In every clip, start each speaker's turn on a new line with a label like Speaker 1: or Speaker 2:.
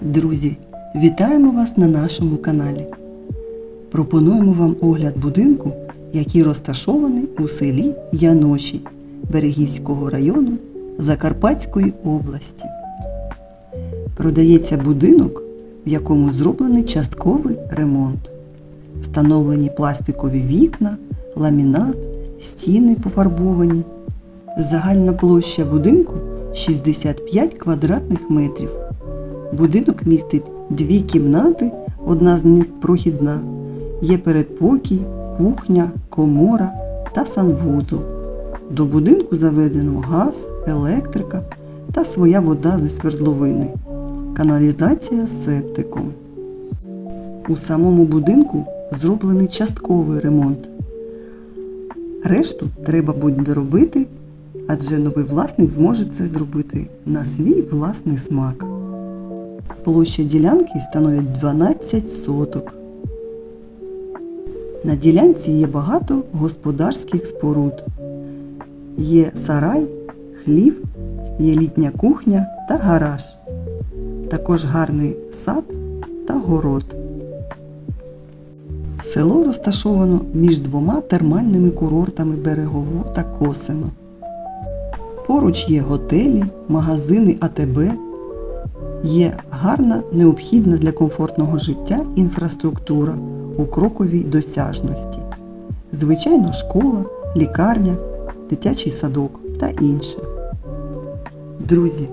Speaker 1: Друзі, вітаємо вас на нашому каналі. Пропонуємо вам огляд будинку, який розташований у селі Яноші Берегівського району Закарпатської області. Продається будинок, в якому зроблений частковий ремонт. Встановлені пластикові вікна, ламінат, стіни пофарбовані. Загальна площа будинку 65 квадратних метрів. Будинок містить дві кімнати, одна з них прохідна. Є передпокій, кухня, комора та санвузол. До будинку заведено газ, електрика та своя вода зі свердловини. Каналізація з септиком. У самому будинку зроблений частковий ремонт. Решту треба буде робити, адже новий власник зможе це зробити на свій власний смак. Площа ділянки становить 12 соток. На ділянці є багато господарських споруд. Є сарай, хлів, є літня кухня та гараж. Також гарний сад та город. Село розташовано між двома термальними курортами Берегово та Косино. Поруч є готелі, магазини АТБ, Є гарна, необхідна для комфортного життя інфраструктура у кроковій досяжності. Звичайно, школа, лікарня, дитячий садок та інше. Друзі,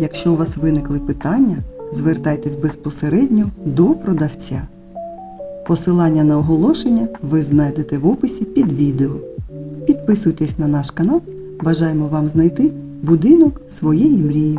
Speaker 1: якщо у вас виникли питання, звертайтесь безпосередньо до продавця. Посилання на оголошення ви знайдете в описі під відео. Підписуйтесь на наш канал. Бажаємо вам знайти будинок своєї мрії.